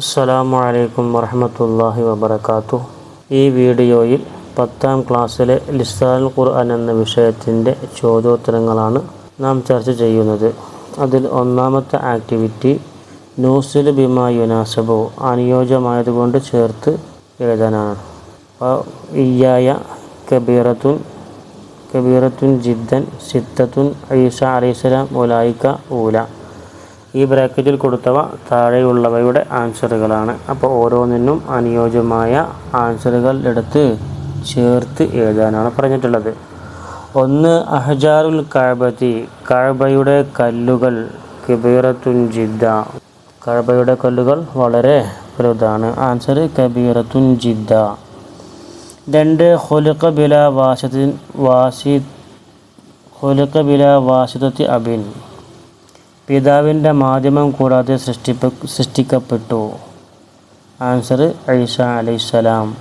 അസ്സലാമു അലൈക്കും വറഹമത്തല്ലാഹി വബർക്കാത്തു ഈ വീഡിയോയിൽ പത്താം ക്ലാസ്സിലെ ലിസാൽ ഖുർആൻ എന്ന വിഷയത്തിന്റെ ചോദ്യോത്തരങ്ങളാണ് നാം ചർച്ച ചെയ്യുന്നത്. അതിൽ ഒന്നാമത്തെ ആക്ടിവിറ്റി നൂസിൽ ബിമാ യുനാസബോ അനുയോജ്യമായതുകൊണ്ട് ചേർത്ത് എഴുതാനാണ്. ഇയ്യായ കബീറത്തുൻ കബീറത്തുൻ ജിദ്ദൻ സിത്തത്തുൻ ഈസ അലൈസലാം ഉലായിക്ക ഊല. ഈ ബ്രാക്കറ്റിൽ കൊടുത്തവ താഴെയുള്ളവയുടെ ആൻസറുകളാണ് അപ്പോൾ ഓരോന്നിനും അനുയോജ്യമായ ആൻസറുകൾ എടുത്ത് ചേർത്ത് എഴുതാനാണ് പറഞ്ഞിട്ടുള്ളത്. ഒന്ന് അഹജാറുൽ കഴബത്തി കഴബയുടെ കല്ലുകൾ കബീറത്തുൻ ജിദ്ദ. കഴബയുടെ കല്ലുകൾ വളരെ വലുതാണ്. ആൻസർ കബീറത്തുൻ ജിദ്ദ. രണ്ട് ഹൊലുക്ക ബില വാശത്തിൻ വാസി ഹൊലുക്ക ബില വാസിതത്തി അബിൻ. പിതാവിന്റെ മാധ്യമം കൂടാതെ സൃഷ്ടിപ്പ സൃഷ്ടിക്കപ്പെട്ടു. ആൻസർ ഐസ അലൈസലാം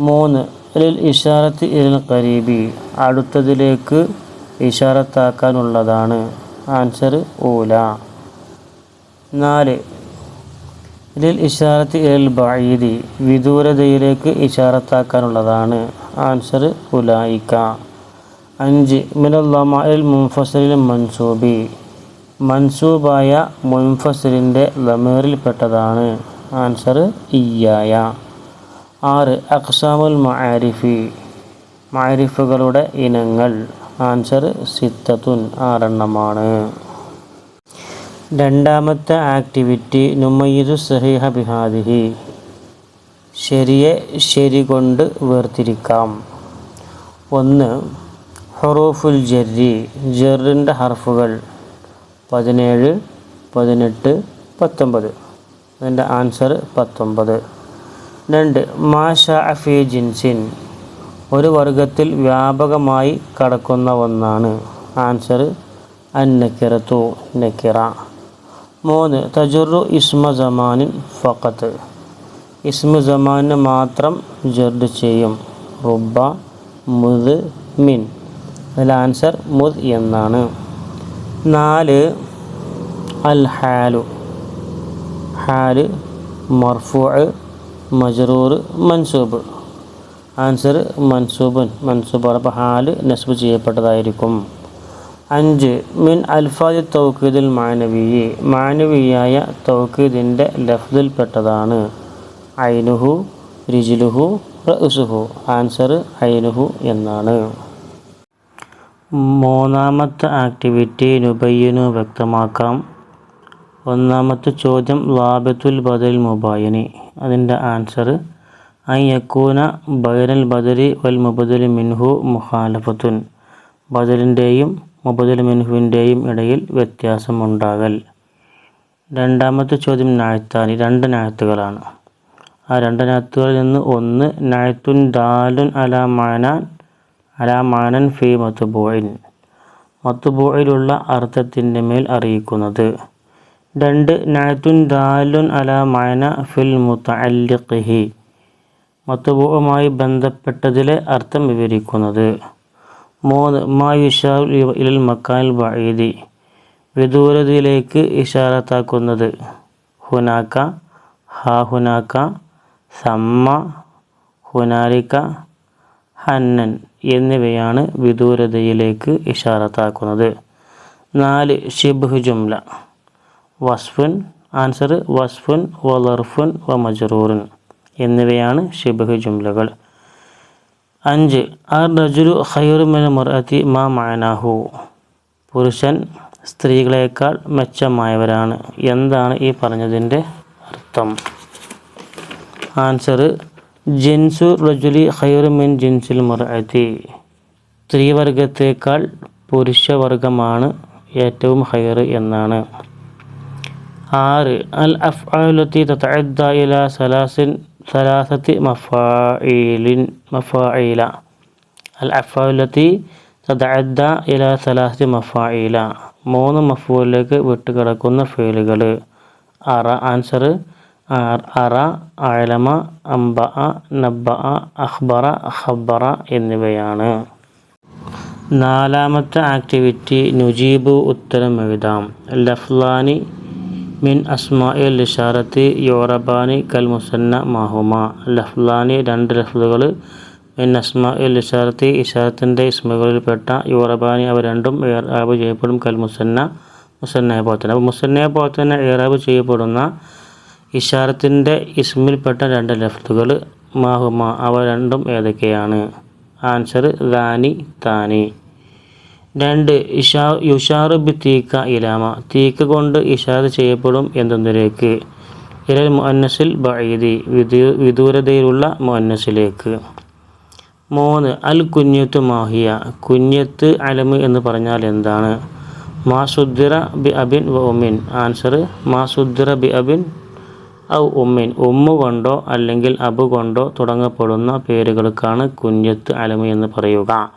മൂന്ന് ഇൽ ഇഷാറത്ത് ഇൽ കരീബി അടുത്തതിലേക്ക് ഇഷാറത്താക്കാനുള്ളതാണ്. ആൻസർ ഊല. നാല് ഇതിൽ ഇഷാറത്ത് ഇൽ ബഈദി. വിദൂരതയിലേക്ക് ഇഷാറത്താക്കാനുള്ളതാണ്. ആൻസർ ഉലായിക്ക. അഞ്ച് മിനൽ മുൻഫസലിൽ മൻസൂബി. മൻസൂബായ മുൻഫസിലിന്റെ ലമേറിൽപ്പെട്ടതാണ് ആൻസർ ഇയ്യായ. ആറ് അക്സാമുൽ മാരിഫി മാരിഫുകളുടെ ഇനങ്ങൾ. ആൻസർ സിത്തത്തുൻ ആറെണ്ണമാണ്. രണ്ടാമത്തെ ആക്ടിവിറ്റി നുമയ്യു സഹിഹ ബിഹാദിഹി ശരിയെ ശരി കൊണ്ട് വേർതിരിക്കാം. ഒന്ന് ഹുറൂഫുൽ ജെറി ജെറിന്റെ ഹർഫുകൾ. പതിനേഴ് പതിനെട്ട് പത്തൊമ്പത്. അതിന്റെ ആൻസർ പത്തൊമ്പത്. രണ്ട് മാഷ അഫി ജിൻസിൻ. ഒരു വർഗത്തിൽ വ്യാപകമായി കടക്കുന്ന ഒന്നാണ്. ആൻസർ അന്നക്കിറത്തു നക്കിറ. മൂന്ന് തജുറു ഇസ്മ ജമാനിൻ ഫക്കത്ത് ഇസ്മ ജമാനിന് മാത്രം ജർദ് ചെയ്യും. റുബ മുദ് മിൻ. അതിൽ ആൻസർ മുദ് എന്നാണ്. നാല് അൽ ഹാലു ഹാൽ മർഫു മജറൂർ മൻസൂബ്. ആൻസർ മൻസൂബൻ. മൻസൂബ് അപ്പോൾ ഹാൽ നസ്ബ് ചെയ്യപ്പെട്ടതായിരിക്കും. അഞ്ച് മിൻ അൽഫാദ് തൗക്കീദിൽ മാനവീയെ. മാനവിയായ തൗക്കീദിന്റെ ലഫ്ദിൽപ്പെട്ടതാണ് ഐനുഹു രിജിലുഹു റസുഹു ആൻസർ ഐനുഹു എന്നാണ്. മൂന്നാമത്തെ ആക്ടിവിറ്റി നുബയ്യനു വ്യക്തമാക്കാം. ഒന്നാമത്തെ ചോദ്യം ലാബത്തുൽ ബദൽ മുബായനി. അതിന്റെ ആൻസർ ഐ യക്കൂന ബൈറൽ ബദലി വൽ മുബദലി മിൻഹു മുഖാലഫത്തുൻ. ബദലിന്റെയും മുബദൽ മിൻഹുവിന്റെയും ഇടയിൽ വ്യത്യാസമുണ്ടാകൽ. രണ്ടാമത്തെ ചോദ്യം നാഴ്ത്താനി രണ്ട് നാഴ്ത്തുകളാണ് ആ രണ്ട് നാഴ്ത്തുകളിൽ നിന്ന് ഒന്ന് നാഴ്ത്തുൻ ദാലുൻ അല മാനാൻ അല മാനൻ ഫി മത്തുബോയിൻ മത്തുബോയിലുള്ള അർത്ഥത്തിന്റെ മേൽ അറിയിക്കുന്നത്. രണ്ട് നാത്തുൻ ദാലുൻ അല മാന ഫിൽ മുത്തഅല്ലിഖി മത്തുബോവുമായി ബന്ധപ്പെട്ടതിലെ അർത്ഥം വിവരിക്കുന്നത്. മൂന്ന് മാ യുഷാർ ഇൽ മക്കാൽ ബഈദി വിദൂരതയിലേക്ക് ഇഷാറത്താക്കുന്നത്. ഹുനാക്ക ഹാ ഹുനാക്ക സമ്മ ഹുനാലിക്ക ഹന്നൻ. എന്നിവയാണ് വിദൂരതയിലേക്ക് ഇഷാറത്താക്കുന്നത്. നാല് ഷിബ്ഹു ജുംല. വസ്ഫുൻ ആൻസർ വസ്ഫുൻ വലർഫുൻ വ മജറൂറിൻ എന്നിവയാണ് ഷിബ്ഹു ജുംലകൾ. അഞ്ച് അർ റജുലു ഖൈറുമിന മുറഅത്തി മാ മാനാഹു. പുരുഷൻ സ്ത്രീകളേക്കാൾ മെച്ചമായവരാണ്. എന്താണ് ഈ പറഞ്ഞതിന്റെ അർത്ഥം? ആൻസർ ജിൻസു റജുലി ഖൈറുമിൻ ജിൻസിൽ മുറഅത്തി സ്ത്രീവർഗത്തേക്കാൾ പുരുഷവർഗമാണ് ഏറ്റവും ഹൈർ എന്നാണ്. ആറ് അൽ അഫ്അലുത്തി തതഅദ്ദ ഇല സലാസിൻ സലാസത്തി മഫായിലിൻ മഫായില അൽ അഫ്അലുത്തി തതഅദ്ദ ഇല സലാസത്തി മഫായില മൂന്ന് മഫൂലിലേക്ക് വിട്ടുകിടക്കുന്ന ഫേലുകൾ ആറ് ആൻസർ അറ അഴലമ അംബ നബ്ബ അഖ്ബറ ഖബ്ബറ എന്നിവയാണ്. നാലാമത്തെ ആക്ടിവിറ്റി നുജീബ് ഉത്തരം എഴുതാം. ലഫ്ലാനി മിൻ അസ്മാഇൽ ഇഷാറത്തി യോറബാനി കൽ മുസന്ന മാഹുമ. ലഫ്ലാനി രണ്ട് ലഫ്ലുകൾ മിൻ അസ്മാഇൽ ഇഷാറത്തി ഇഷാറത്തിന്റെ ഇസ്മുകളിൽപ്പെട്ട യോറബാനി അവ രണ്ടും ഏറാബ് ചെയ്യപ്പെടും കൽ മുസന്ന മുസന്നയെ പോലെ തന്നെ. അപ്പോൾ മുസന്നയെ പോലെ തന്നെ ഏറാബ് ചെയ്യപ്പെടുന്ന ഇഷാറത്തിന്റെ ഇസ്മിൽപ്പെട്ട രണ്ട് ലഫ്തുകൾ മാഹുമ അവ രണ്ടും ഏതൊക്കെയാണ്? ആൻസർ ദാനി താനി. രണ്ട് ഇഷാ യുഷാറ് ബി തീക്ക ഇലാമ. തീക്ക കൊണ്ട് ഇഷാറ് ചെയ്യപ്പെടും എന്തെന്നിലേക്ക് ഇരൽ മുഅന്നസിൽ ബഈദി വിദൂ വിദൂരതയിലുള്ള മുഅന്നസിലേക്ക്. മൂന്ന് അൽ കുഞ്ഞത്ത് മാഹിയ. കുഞ്ഞത്ത് അലമ് എന്ന് പറഞ്ഞാൽ എന്താണ്? മാസുദ്ദിറ ബി അബിൻ വ ആൻസർ മാസുദ്ദിറ ബി അബിൻ ഔ ഉമ്മിൻ. ഉമ്മ കൊണ്ടോ അല്ലെങ്കിൽ അബു കൊണ്ടോ തുടങ്ങപ്പെടുന്ന പേരുകൾക്കാണ് കുഞ്ഞത്ത് അലമു എന്ന് പറയുക.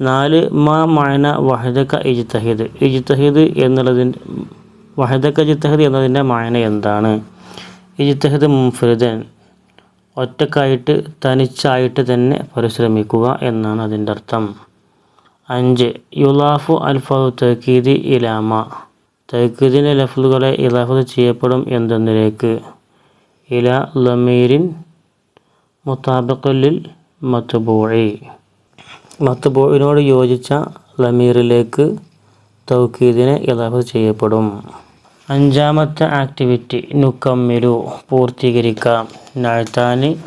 നാല് മാ മായന വഹദക്ക ഇജ്തഹിദ്. ഇജ്തഹിദ് എന്നുള്ളതിന്റെ വഹദക്ക ഇജ്തഹിദ് എന്നതിന്റെ മായന എന്താണ്? ഇജ്തഹിദ് മുഫ്രിദൻ ഒറ്റക്കായിട്ട് തനിച്ചായിട്ട് തന്നെ പരിശ്രമിക്കുക എന്നാണ് അതിന്റെ അർത്ഥം. അഞ്ച് യുലാഫു അൽഫു തക്കീദി ഇലാമ. തക്കീദിന്റെ ലഫ്ലുകളെ ഇലാഫത്ത് ചെയ്യപ്പെടും എന്തെന്നിലേക്ക്? ഇല ലമീരിൻ മുത്താബക്കല്ലിൽ മത്തുബോഴി മത്തുബോഴിനോട് യോജിച്ച ലമീറിലേക്ക് തൗക്കീദിനെ ഇലാഫത്ത് ചെയ്യപ്പെടും. അഞ്ചാമത്തെ ആക്ടിവിറ്റി നുക്കമ്മിലു പൂർത്തീകരിക്കാം നഴ്ത്താനി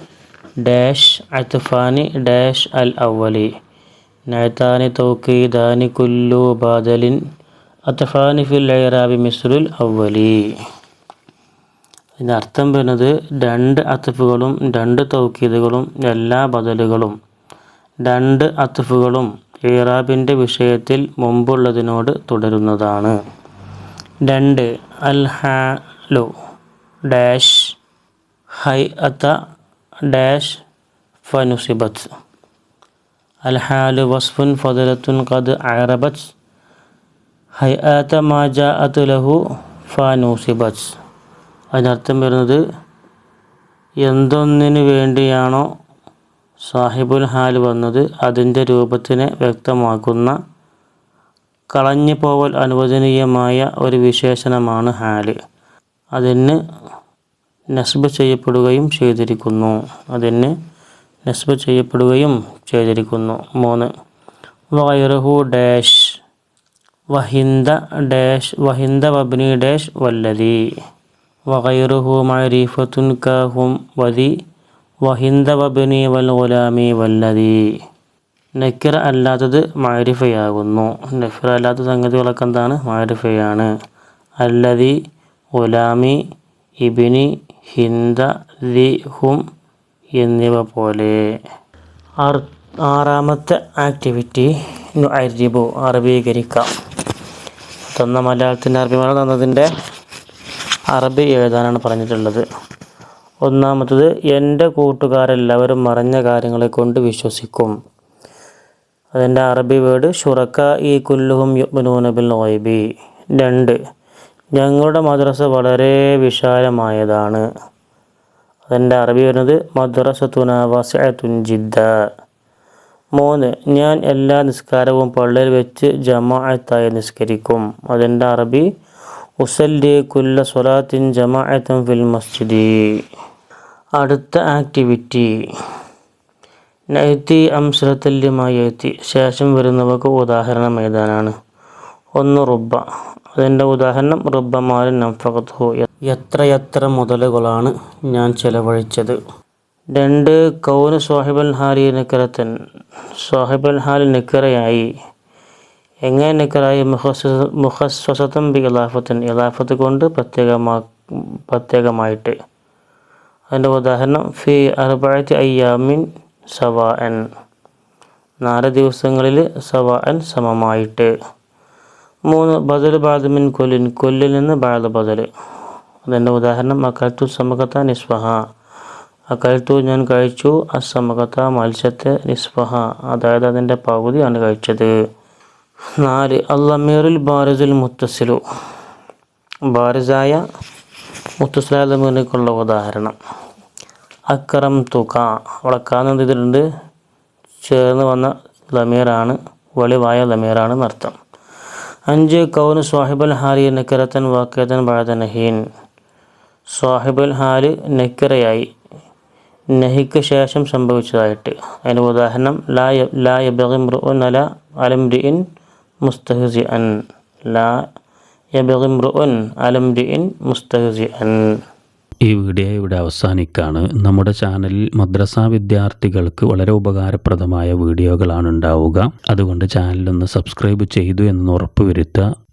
ഡാഷ് അത്ഫാനി ഡാഷ് അൽ അവലി നഴ്ത്താനി തൗക്കീദാനി കുല്ലു ബാദലിൻ അത്ഫാനി ഫിൽ ഐറാബി മിസ്റുൽ അവലി ഇതിന്റെ അർത്ഥം വരുന്നത് രണ്ട് അത്തഫുകളും രണ്ട് തൗക്കീദുകളും എല്ലാ ബദലുകളും. രണ്ട് അത്തഫുകളും ഇറാബിന്റെ വിഷയത്തിൽ മുമ്പുള്ളതിനോട് തുടരുന്നതാണ്. രണ്ട് അൽ ഹാലു ഡാഷ് ഹൈ അത്ത ഡാഷ് ഫനുസിബത്ത് അൽ ഹാലു വസ്ഫുൻ ഫദലത്തുൻ ഖദ് അറബത്ത് ഹൈ ആത്ത മാജ അത്ത് ലഹു ഫാനൂസിബത്ത് അതിനർത്ഥം വരുന്നത് എന്തൊന്നിനു വേണ്ടിയാണോ സാഹിബുൽ ഹാൽ വന്നത് അതിന്റെ രൂപത്തിനെ വ്യക്തമാക്കുന്ന കളഞ്ഞു പോവൽ അനുവദനീയമായ ഒരു വിശേഷണമാണ് ഹാൽ. അതിന് നസ്ബ് ചെയ്യപ്പെടുകയും ചെയ്തിരിക്കുന്നു. അതിന് നസ്ബ് ചെയ്യപ്പെടുകയും ചെയ്തിരിക്കുന്നു. മൂന്ന്. വയറുഹു ഡാഷ്. വഹിന്ദ ഡാഷ് വഹിന്ദ വബ്നി ഡാഷ് വല്ലതി വഗൈറുഹു മഅരിഫത്തുൻ കാഹും വതി വഹിന്ദ വബ്നി വൽ ഗുലാമി വല്ലതി നക്കിറ അല്ലാത്തത് മാരിഫയാകുന്നു നക്കിറ അല്ലാത്ത സംഗതികളൊക്കെ എന്താണ്? മാരിഫയാണ് അല്ലതി ഗുലാമി ഇബിനി ഹിന്ദ ദി ഹും എന്നിവ പോലെ. ആറാമത്തെ ആക്ടിവിറ്റി അരിബു അറബീകരിക്കാം. തന്ന മലയാളത്തിന്റെ അറബി മലയാളം തന്നതിന്റെ അറബി എഴുതാനാണ് പറഞ്ഞിട്ടുള്ളത്. ഒന്നാമത്തത് എന്റെ കൂട്ടുകാരെല്ലാവരും മറഞ്ഞ കാര്യങ്ങളെ കൊണ്ട് വിശ്വസിക്കും. അതിന്റെ അറബി വേർഡ് ഷുറക്ക ഈ കുല്ലുഹും യുബ്നൂനബിൽ ബിൽ ഗൈബി. രണ്ട് ഞങ്ങളുടെ മദ്രസ വളരെ വിശാലമായതാണ്. അതിന്റെ അറബി വരുന്നത് മദ്രസ തുനാവാസ ജിദ്ദ. മൂന്ന് ഞാൻ എല്ലാ നിസ്കാരവും പള്ളിയിൽ വെച്ച് ജമാഅത്തായി നിസ്കരിക്കും. അതിന്റെ അറബി ഉസല്ലി കുല്ല സ്വലാത്തിൻ ജമാഅത്തും ഫിൽ മസ്ജിദി. അടുത്ത ആക്ടിവിറ്റി നൈത്തി അംസലത്തല്യമായി എത്തി ശേഷം വരുന്നവക്ക് ഉദാഹരണം ഏതാനാണ് ഒന്ന് റുബ്ബ. അതിന്റെ ഉദാഹരണം റുബമാരൻ നഫകത്തു എത്രയെത്ര മുതലുകളാണ് ഞാൻ ചെലവഴിച്ചത്? രണ്ട് കൗന സാഹിബൽ ഹാലി നിക്കറത്തൻ. സാഹിബൽ ഹാലി നിക്കറയായി. എങ്ങനെ നിക്കറായി? മുഖസ്വസത്തം ബി ഇലാഫത്തൻ. ഇലാഫത്ത് കൊണ്ട് പ്രത്യേകമാ പ്രത്യേകമായിട്ട്. അതിന്റെ ഉദാഹരണം ഫി അർബഴത്തി അയ്യാമിൻ സവാഅൻ. നാല് ദിവസങ്ങളിൽ സവാഅൻ സമമായിട്ട്. മൂന്ന് ബദൽ ബാദമിൻ കൊല്ലിൻ. കൊല്ലിൽ നിന്ന് ബാദ ബദൽ. അതിന്റെ ഉദാഹരണം അക്കൽത്തു സമകത്ത നിസ്വഹ. അക്കൽത്തു ഞാൻ കഴിച്ചു അസമകത്ത മത്സ്യത്തെ നിസ്ഫഹ. അതായത് അതിന്റെ പകുതിയാണ് കഴിച്ചത്. നാല് അല്ലമീറുൽ ബാരിസുൽ മുത്തസിലു ബാരിസായ മുത്തസിലാദമിനുള്ള ഉദാഹരണം. അക്കറം തുക അവിടെ കാണുന്നത് ചെയ്തിട്ടുണ്ട് ചേർന്ന് വന്ന ലമീറാണ്. വെളിവായ ലമീറാണ് എന്നർത്ഥം. അഞ്ച് കൗന് സ്വാഹിബൽ ഹാലി നക്കരത്തൻ വാക്കേതൻ ബാധ സ്വാഹിബൽ ഹാരി ഹാൽ നക്കിറയായി. നഹിക്ക് ശേഷം സംഭവിച്ചതായിട്ട്. അതിന് ഉദാഹരണം ലാ ലാ യബിറിമ്രുൻ അല അലംരിൻ മുസ്തഹസി അൻ ലാ ഈ വീഡിയോ ഇവിടെ അവസാനിക്കാണ്. നമ്മുടെ ചാനലിൽ മദ്രസ വിദ്യാർത്ഥികൾക്ക് വളരെ ഉപകാരപ്രദമായ വീഡിയോകളാണ് ഉണ്ടാവുക. അതുകൊണ്ട് ചാനലൊന്ന് സബ്സ്ക്രൈബ് ചെയ്തു എന്ന് ഉറപ്പുവരുത്തുക.